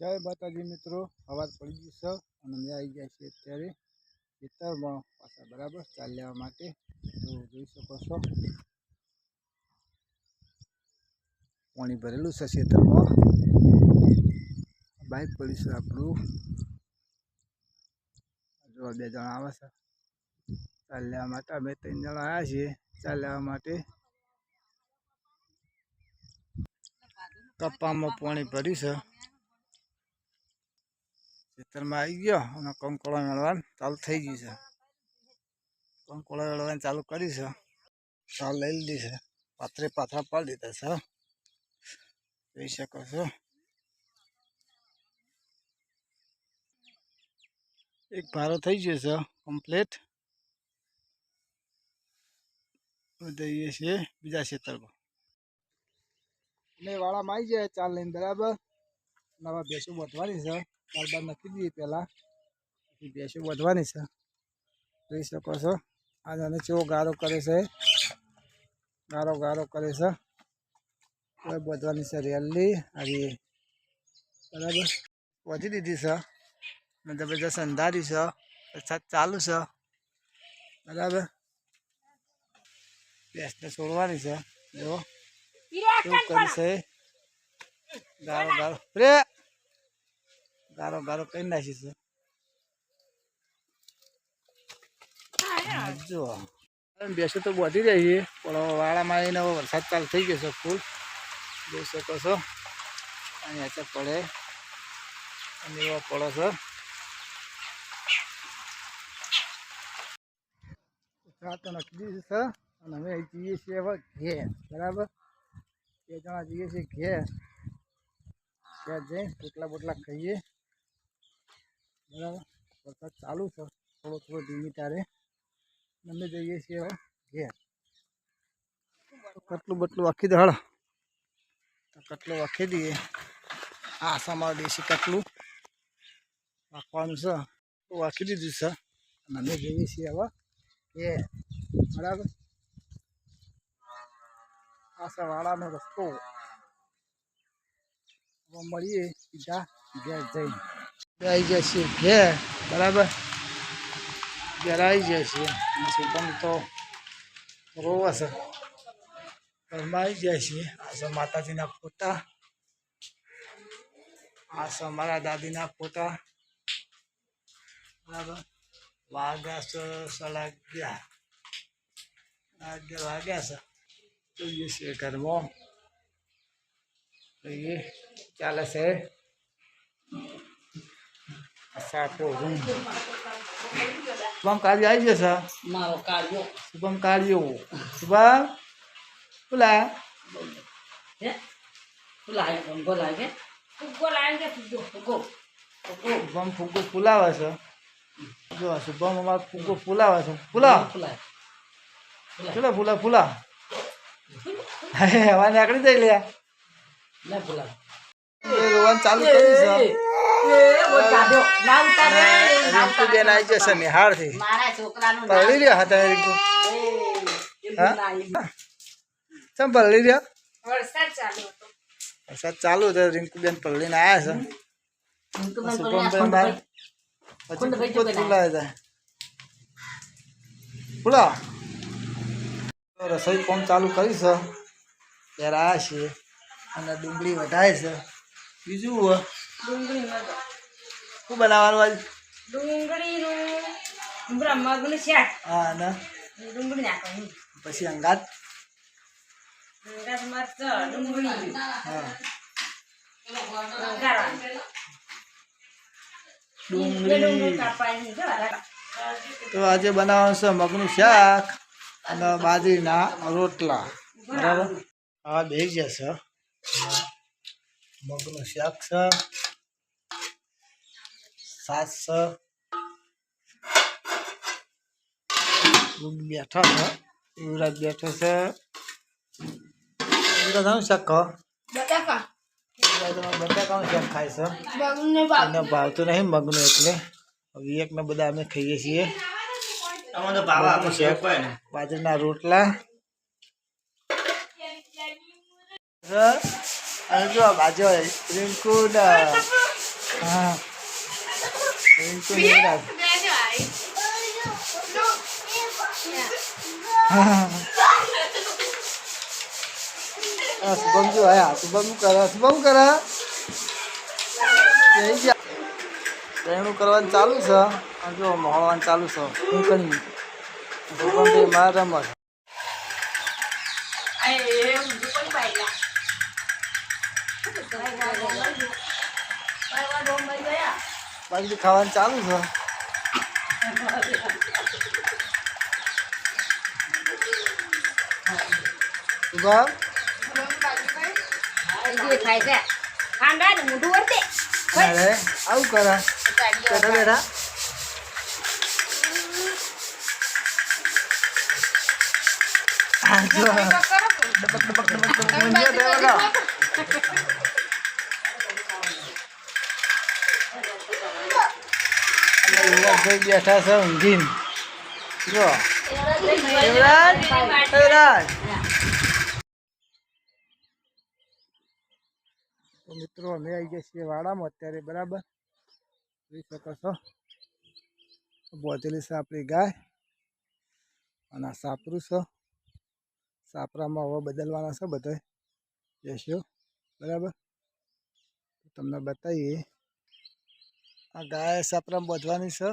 જય માતાજી મિત્રો, અવાજ પડી ગઈ છે અને મેં આવી ગયા છીએ અત્યારે ખેતરમાં પાછા, બરાબર ચાલ્યા માટે. જોઈ શકો છો. પાણી ભરેલું છે ખેતરમાં. બાઇક પડ્યું છે આપણું. જો બે જણા આવે છે. ચાલ્યા માટે, અમે ત્રણ જણા આવ્યા છીએ. ચાલ્યા માટે. કપ્પામાં પાણી ભર્યું છે. ખેતરમાં આવી ગયો અને કંકોળો મેળવાનું ચાલુ થઈ ગયું છે. કંકોળો મેળવાનું ચાલુ કર્યું છે. લઈ લીધી છે. પાથરે પાથરા પાડી દીધા છે. જોઈ શકો છો. એક ભારો થઈ ગયો છે કમ્પ્લેટ જઈએ છીએ બીજા ખેતરમાં. અમે વાળામાં આવી જાય ચાલ લઈને બરાબર. નવા ભેંસો વધવાની છે. ત્યારબાદ નક્કી દઈએ પહેલાં. ભેંસો વધવાની છે. જોઈ શકો છો. આજે અને કેવો ગારો કરે છે. ગારો ગારો કરે છે. બોધવાની વધવાની છે રેલી. આવી બરાબર. વધી દીધી છે. અને જબરજસ્ત અંધારી છે. વરસાદ ચાલુ છે. બરાબર. ભેંસને છોડવાની છે. જો. એવું કરશે ગારો ગારો રે! ગારો ગારો કરી નાખી છે જો. બેસો તો વધી રહી છે પણ વાળા હવે વરસાદ ચાલુ થઈ ગયો છે ફૂલ જોઈ શકો છો. અને તો પડે. અને એવો પડો છો. વરસાદ તો નક્કી દીધું છે અને અમે જઈએ છીએ હવે ઘેર બરાબર? બે જણા જઈએ છીએ ઘેર. ત્યાં જઈ પોટલા બોટલા ખાઈએ. બરાબર? વરસાદ ચાલુ છે. થોડો થોડો ધીમી તારે. અમે જઈએ છીએ હવે ઘેર. કટલું બટલું આખી દે હળ તો કટલું વાખી દઈએ. આ સમાર દેશી કટલું. વાંખવાનું છે. વાખી દીધું છે. અને અમે જઈએ છીએ હવે ઘેર. બરાબર? આ છે વાળાનો રસ્તો. મળીએ. સીધા ઘેર જઈને. આવી ગયા છીએ. ઘેર. બરાબર? ઘેર આવી ગયા છીએ. સુપમ તો રોવે છે. ઘરમાં આવી ગયા છીએ. આ માતાજીના ફોટા. આ છે મારા દાદીના ફોટા. બરાબર? વાગ્યા છે સાડા અગિયાર વાગ્યા છે. જોઈએ છીએ ઘરમાં. જોઈએ ચાલે છે સાપો રૂમ શુભમ કાર્ય આવી જશે મારો કાઢ્યો શુભમ કાર્યો શુભમ બોલા હે ફુગ્ગો ફુગ્ગો ફુગ્ગો શુભમ ફુગ્ગો ફૂલાવે છે જો શુભમ અમારે ફુગ્ગો ફૂલાવે છે ફૂલા ચલો ફૂલા ફૂલા હે હવે નીકળી જાય લે ના બોલા રોવાનું ચાલુ કરી છે બેન આવી જશે છોકરાનું નામ પલળી રહ્યા હતા એ હા? ચમ પલળી રહ્યા વરસાદ ચાલુ હતો. વરસાદ ચાલુ હતો રિંકુ બેન પલળીને આવ્યા છે. રિંકુબેન શુભમ બોલ્યા, બેન બાર પછી જાય ફૂલા રસોઈ કોમ ચાલુ કરી છે? ત્યારે આ છે અને ડુંગળી વધારે છે. બીજું હોય ડુંગળીમાં શું બનાવવાનું આજ? હા ડુંગળી નાખવાની પછી અંગાત? ડુંગળી હા. ડુંગળી. ડુંગળી. તો આજે બનાવવાનું છે મગનું શાક અને બાજરીના રોટલા. બરાબર? હા બે જશે. મગનું શાક છે. સાસ છે. બેઠા છે. યુવરાજ બેઠો છે. યુવરાજ શાક ખાઓ. બટાકા. બટાકાનું શાક ખાય છે. એને ભાવતું નહીં મગનું એટલે. વિવેકને બધા અમે ખાઈએ છીએ. બાજરીના રોટલા. અને જો આ બાજુ રિંકુ હા. રિંકુ શુભમ જો આયા. શુભમ કરે શુભમ કરે. જઈ કરવાનું ચાલુ છે. આ જો મળવાનું ચાલુ છે. હું કરી શુભમ મારા રમત. બાકી ખાવાનું ચાલુ છે શુભમ અરે આવું કરે બેઠા બેઠા આ જો ડબક ડબક ડબક ડબક મુંજ્યા દેવા યુવરાજભાઈ બેઠા છે ઊંઘીને. જો. યુવરાજ યુવરાજ મિત્રો, અમે આવી ગયા છીએ વાડામાં અત્યારે, બરાબર? જોઈ શકો છો. બોધેલી આપણી ગાય અને આ સાપરું છે. સાપરામાં હવે બદલવાના છે બધા જશો બરાબર? તમને બતાવીએ. આ ગાય સાપરામાં બધવાની છે.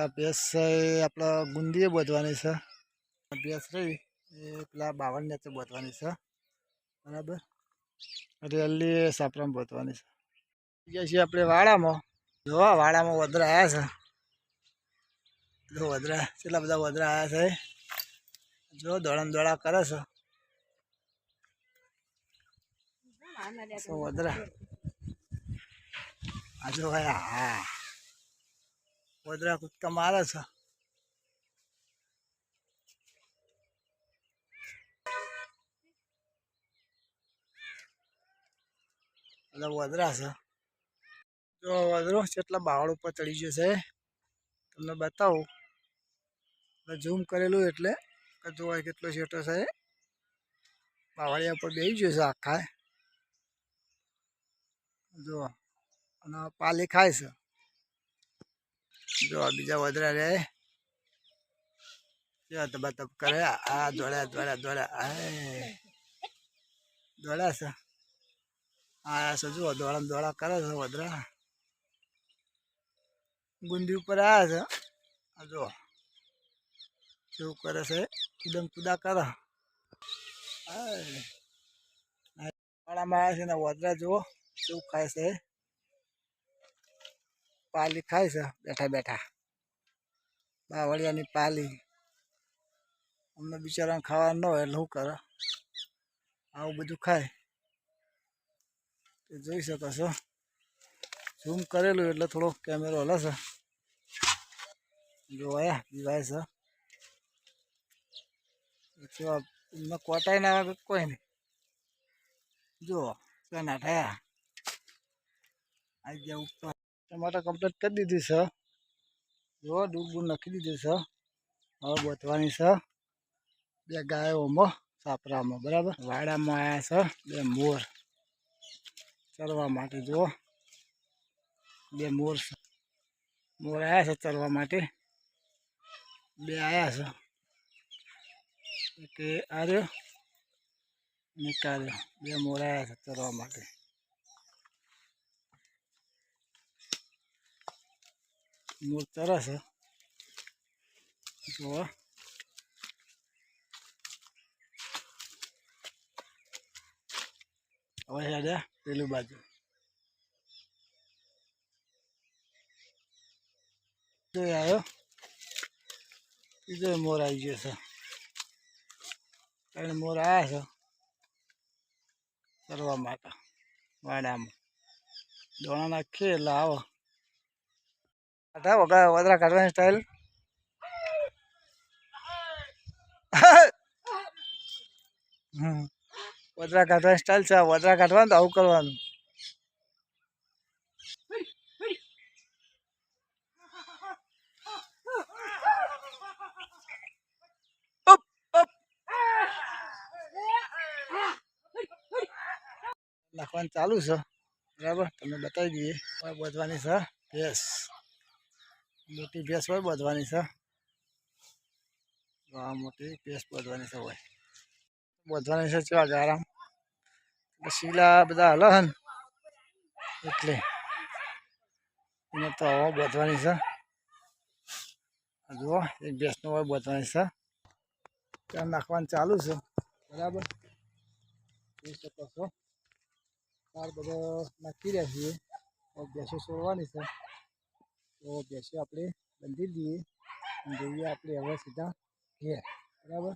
આ ભેંસ છે એ આપણા ગુંદીએ બધવાની છે. આ ભેંસ રહી એ પેલા બાવન નેચે બધવાની છે. બરાબર? રેલી સાપરામ બધવાની છે. ગયા છીએ આપણે વાડામાં. જોવા વાડામાં વધરા આવ્યા છે. જો વધરા કેટલા બધા વધરા આવ્યા છે જો દોડા દોડા કરે છે. સો વદરા? આ જો હા. વદરા કૂદકા મારે છે. એટલે વદરા છે. જો વધરો કેટલા બાવળ ઉપર ચડી ગયો છે. તમને બતાવું. ઝૂમ કરેલું એટલે જોવાય કેટલો છેટો છે. બાવળિયા ઉપર બેસી ગયો છે આખા. જો અને પાલી ખાય છે. જો બીજા વધરા રે જો તબ તબ કરે? આ દોડ્યા દોડ્યા દોડ્યા. આ દોડ્યા છે. આ છે જુઓ દોડા દોડા કરે છે વધરા. ગુંદી ઉપર આવ્યા છે. જુઓ. કેવું કરે છે? કુદમ કુદા કરે. વાળામાં આવ્યા છે ને વધરા જુઓ, કેવું ખાય છે. પાલી ખાય છે, બેઠા બેઠા. બાવળિયાની પાલી. અમને બિચારાને ખાવાનું ન હોય એટલે શું કરે? આવું બધું ખાય. જોઈ શકો છો. ઝૂમ કરેલું એટલે થોડો કેમેરો હલે છે. જોયા દીવાય છે. કેવા એમાં કોટાઈ ના આવે કોઈ નહીં જુઓ ના થયા? આવી ગયા ઉપર ટમાટર કમ્પ્લીટ કરી દીધી છે. જુઓ દૂધ બૂધ નાખી દીધી છે. હવે બોતવાની છે. બે ગાયોમાં, સાપરામાં, બરાબર? વાડામાં આવ્યા છે, બે મોર. ચરવા માટે જુઓ બે મોર છે. મોર આવ્યા છે ચરવા માટે. બે આવ્યા છે. એક આર્યો ને બે મોર આવ્યા છે ચરવા માટે. મોર ચરે જોવા હવે હેડે પેલું બાજુ. જોઈ આવ્યો બીજો મોર આવી ગયો છે. ત્રણ મોર આવ્યા છે. ચરવા માટે. વાડામાં. દોણા નાખીએ એટલે આવો. કાઢા વગા વધરા કાઢવાની સ્ટાઈલ હમ વધરા કાઢવાની સ્ટાઈલ છે આ વધરા કાઢવાનું તો આવું કરવાનું ઉપ, ઉપ. નાખવાનું ચાલુ છે બરાબર તમને બતાવી દઈએ હવે બોધવાની છે ભેંસ મોટી ભેંસ હોય, બાંધવાની છે. આ મોટી ભેંસ બાંધવાની છે હોય. બોધવાની છે ચેવા આરામ શીલા બધા હલે હન એટલે એને તો હવા બાંધવાની છે. જુઓ, એક ભેંસનો હોય બાંધવાની છે. ત્યાં નાખવાનું ચાલુ છે. બરાબર? જોઈ શકો છો. તાર બધો નાખી રહ્યા છીએ. ભેંસો છોડવાની છે. તો ભેંસો આપણે બંધી દઈએ. જઈએ આપણે હવે સીધા ઘેર. બરાબર?